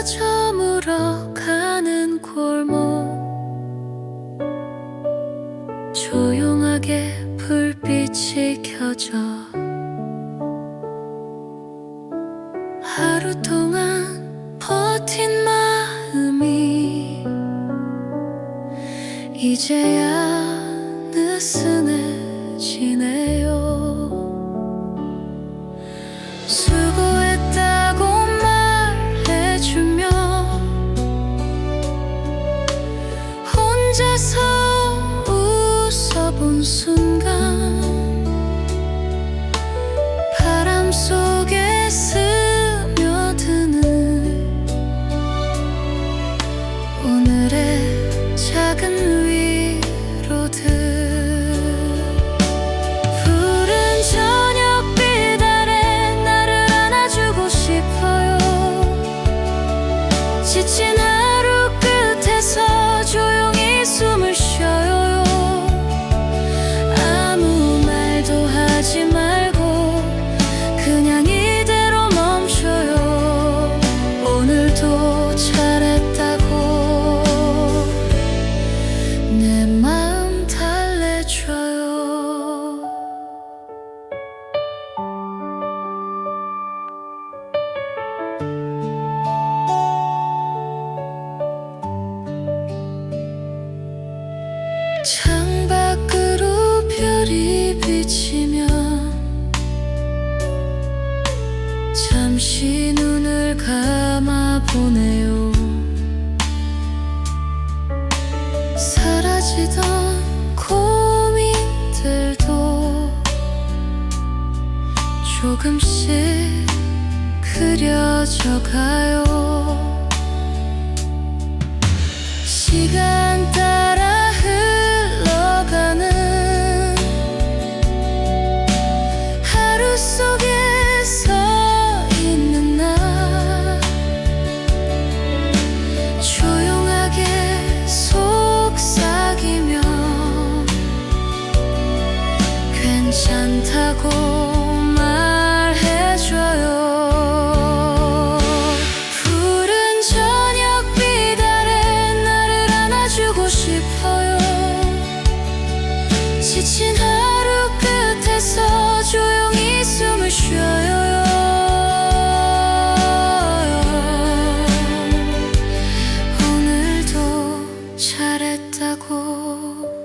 해가 저물어 가는 골목. 조용하게 불빛이 켜져 하루 동안 버틴 마음이 이제야 느슨해지네요 순간 바람 속에 스며드는 오늘의 작은 위로들. 푸른 저녁빛 아래 나를 안아주고 싶어요. 지친 잠시 눈을 감아 보네요. 사라지던 고민들도 조금씩 그려져 가요 Oh.